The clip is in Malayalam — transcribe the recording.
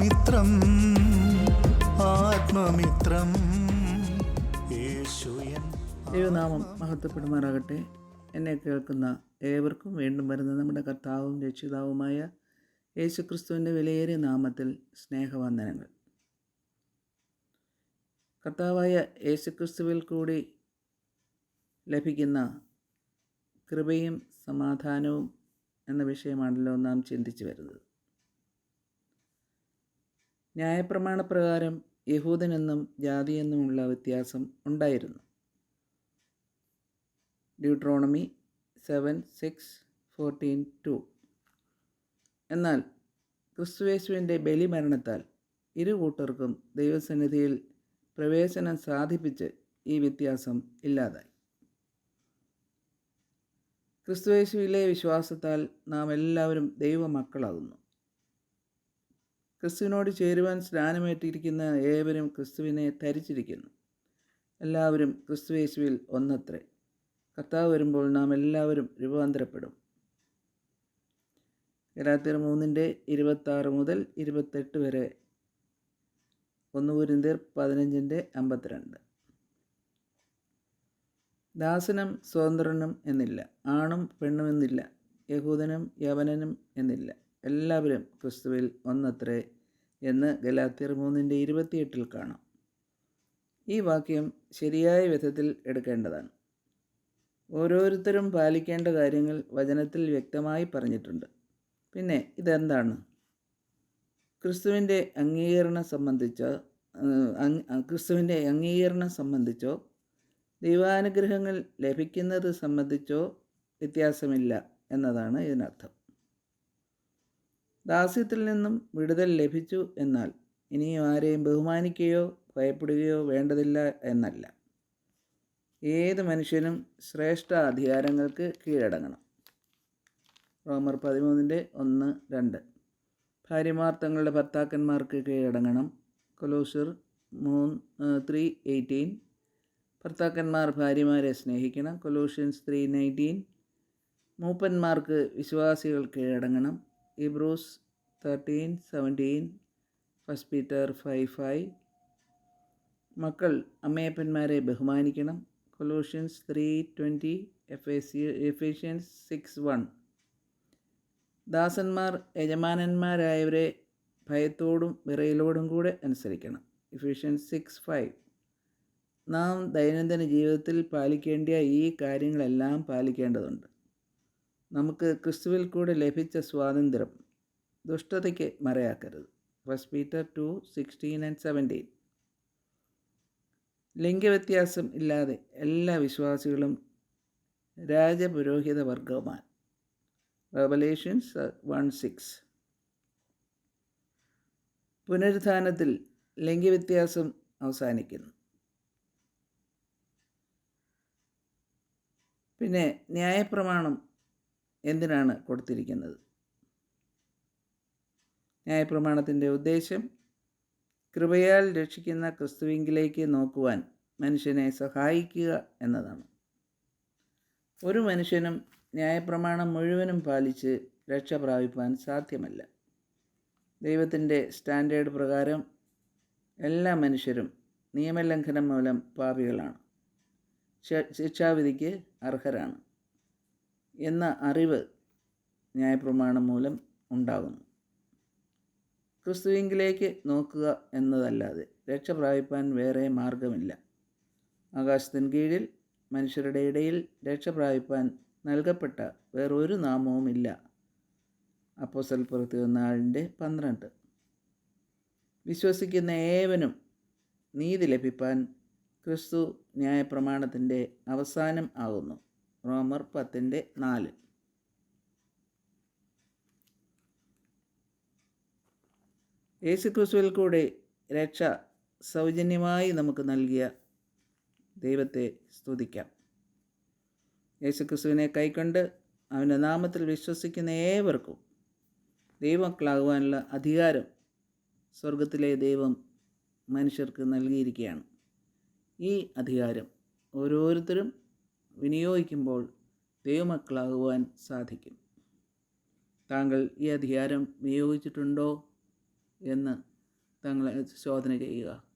ആത്മമിത്രം ആത്മമിത്രം. ദൈവനാമം മഹത്വപ്പെടുമാറാകട്ടെ. എന്നെ കേൾക്കുന്ന ഏവർക്കും വീണ്ടും വരുന്ന നമ്മുടെ കർത്താവും രക്ഷിതാവുമായ യേശുക്രിസ്തുവിന്റെ വിലയേറിയ നാമത്തിൽ സ്നേഹവന്ദനങ്ങൾ. കർത്താവായ യേശുക്രിസ്തുവിൽ കൂടി ലഭിക്കുന്ന കൃപയും സമാധാനവും എന്ന വിഷയമാണല്ലോ നാം ചിന്തിച്ചു വരുന്നത്. ന്യായപ്രമാണപ്രകാരം യഹൂദനെന്നും ജാതിയെന്നുമുള്ള വ്യത്യാസം ഉണ്ടായിരുന്നു. Deuteronomy seven six fourteen two എന്നാൽ ക്രിസ്തുവേശുവിന്റെ ബലിമരണത്താൽ ഇരു കൂട്ടർക്കും ദൈവസന്നിധിയിൽ പ്രവേശനം സാധിപ്പിച്ച് ഈ വ്യത്യാസം ഇല്ലാതായി. ക്രിസ്തുവേശുവിലെ വിശ്വാസത്താൽ നാം എല്ലാവരും ദൈവമക്കളാകുന്നു. ക്രിസ്തുവിനോട് ചേരുവാൻ സ്നാനമേറ്റിരിക്കുന്ന ഏവരും ക്രിസ്തുവിനെ ധരിച്ചിരിക്കുന്നു. എല്ലാവരും ക്രിസ്തുവേശുവിൽ ഒന്നത്രേ. കർത്താവ് വരുമ്പോൾ നാം എല്ലാവരും രൂപാന്തരപ്പെടും. ഗലാത്തിയർ മൂന്നിന്റെ ഇരുപത്താറ് മുതൽ ഇരുപത്തെട്ട് വരെ. ഒന്ന് കുരിന്തിയർ പതിനഞ്ചിന്റെ അമ്പത്തിരണ്ട്. ദാസനും സ്വതന്ത്രനും എന്നില്ല. ആണും പെണ്ണുമെന്നില്ല യഹൂദനും യവനനും എന്നില്ല. എല്ലാവരും ക്രിസ്തുവിൽ ഒന്നത്രേ എന്ന് ഗലാത്തിയർ മൂന്നിന്റെ ഇരുപത്തിയെട്ടിൽ കാണാം. ഈ വാക്യം ശരിയായ വിധത്തിൽ എടുക്കേണ്ടതാണ്. ഓരോരുത്തരും പാലിക്കേണ്ട കാര്യങ്ങൾ വചനത്തിൽ വ്യക്തമായി പറഞ്ഞിട്ടുണ്ട്. പിന്നെ ഇതെന്താണ്? ക്രിസ്തുവിന്റെ അംഗീകരണം സംബന്ധിച്ചോ ക്രിസ്തുവിന്റെ അംഗീകരണം സംബന്ധിച്ചോ ദൈവാനുഗ്രഹങ്ങൾ ലഭിക്കുന്നത് സംബന്ധിച്ചോ വ്യത്യാസമില്ല എന്നതാണ് ഇതിനർത്ഥം. ദാസ്യത്തിൽ നിന്നും വിടുതൽ ലഭിച്ചു എന്നാൽ ഇനിയും ആരെയും ബഹുമാനിക്കുകയോ ഭയപ്പെടുകയോ വേണ്ടതില്ല എന്നല്ല. ഏത് മനുഷ്യനും ശ്രേഷ്ഠ അധികാരങ്ങൾക്ക് കീഴടങ്ങണം. റോമർ പതിമൂന്നിന്റെ ഒന്ന് രണ്ട്. ഭാര്യമാർ തങ്ങളുടെ ഭർത്താക്കന്മാർക്ക് കീഴടങ്ങണം. കൊലോസർ മൂന്ന് ത്രീ എയ്റ്റീൻ ഭർത്താക്കന്മാർ ഭാര്യമാരെ സ്നേഹിക്കണം. കൊലോഷ്യൻസ് ത്രീ നയന്റീൻ മൂപ്പന്മാർക്ക് വിശ്വാസികൾ കീഴടങ്ങണം. Hebrews thirteen seventeen first Peter five five മക്കൾ അമ്മയപ്പന്മാരെ ബഹുമാനിക്കണം. Colossians three twenty Ephesians six one ദാസന്മാർ യജമാനന്മാരായവരെ ഭയത്തോടും വിറയലോടും കൂടെ അനുസരിക്കണം. എഫേഷ്യൻസ് സിക്സ് ഫൈവ് നാം ദൈനംദിന ജീവിതത്തിൽ പാലിക്കേണ്ട ഈ കാര്യങ്ങളെല്ലാം പാലിക്കേണ്ടതുണ്ട്. നമുക്ക് ക്രിസ്തുവിൽ കൂടെ ലഭിച്ച സ്വാതന്ത്ര്യം ദുഷ്ടതയ്ക്ക് മറയാക്കരുത്. First Peter two sixteen and seventeen ലിംഗവ്യത്യാസം ഇല്ലാതെ എല്ലാ വിശ്വാസികളും രാജപുരോഹിത വർഗവുമാണ്. റെവലേഷൻസ് വൺ സിക്സ് പുനരുത്ഥാനത്തിൽ ലിംഗവ്യത്യാസം അവസാനിക്കുന്നു. പിന്നെ ന്യായപ്രമാണം എന്തിനാണ് കൊടുത്തിരിക്കുന്നത്? ന്യായപ്രമാണത്തിന്റെ ഉദ്ദേശം കൃപയാൽ രക്ഷിക്കുന്ന ക്രിസ്തുവിങ്കിലേക്ക് നോക്കുവാൻ മനുഷ്യനെ സഹായിക്കുക എന്നതാണ്. ഒരു മനുഷ്യനും ന്യായപ്രമാണം മുഴുവനും പാലിച്ച് രക്ഷ പ്രാപിപ്പാൻ സാധ്യമല്ല. ദൈവത്തിന്റെ സ്റ്റാൻഡേർഡ് പ്രകാരം എല്ലാ മനുഷ്യരും നിയമലംഘനം മൂലം പാപികളാണ്. ശിക്ഷാവിധിക്ക് അർഹരാണ്. എന്ന അറിവ് ന്യായപ്രമാണം മൂലം ഉണ്ടാകുന്നു. ക്രിസ്തുവിങ്കിലേക്ക് നോക്കുക എന്നതല്ലാതെ രക്ഷ പ്രാപിപ്പാൻ വേറെ മാർഗമില്ല. ആകാശത്തിന് കീഴിൽ മനുഷ്യരുടെ ഇടയിൽ രക്ഷ പ്രാപിപ്പാൻ നൽകപ്പെട്ട വേറൊരു നാമവുമില്ല അപ്പോസൽ പുറത്ത് ആളിന്റെ പന്ത്രണ്ട്. വിശ്വസിക്കുന്ന ഏവനും നീതി ലഭിപ്പാൻ ക്രിസ്തു ന്യായപ്രമാണത്തിന്റെ അവസാനം ആകുന്നു. റോമർ പത്തിന്റെ നാല്. യേശു ക്രിസ്തുവിൽ കൂടെ രക്ഷ സൗജന്യമായി നമുക്ക് നൽകിയ ദൈവത്തെ സ്തുതിക്കാം. യേശു ക്രിസ്തുവിനെ കൈക്കൊണ്ട് അവന്റെ നാമത്തിൽ വിശ്വസിക്കുന്ന ഏവർക്കും ദൈവമക്കളാകുവാനുള്ള അധികാരം സ്വർഗത്തിലെ ദൈവം മനുഷ്യർക്ക് നൽകിയിരിക്കുകയാണ്. ഈ അധികാരം ഓരോരുത്തരും വിനിയോഗിക്കുമ്പോൾ ദൈവമക്കളാകുവാൻ സാധിക്കും. താങ്കൾ ഈ അധികാരം വിനിയോഗിച്ചിട്ടുണ്ടോ എന്ന് തങ്ങളെ ശോധന ചെയ്യുക.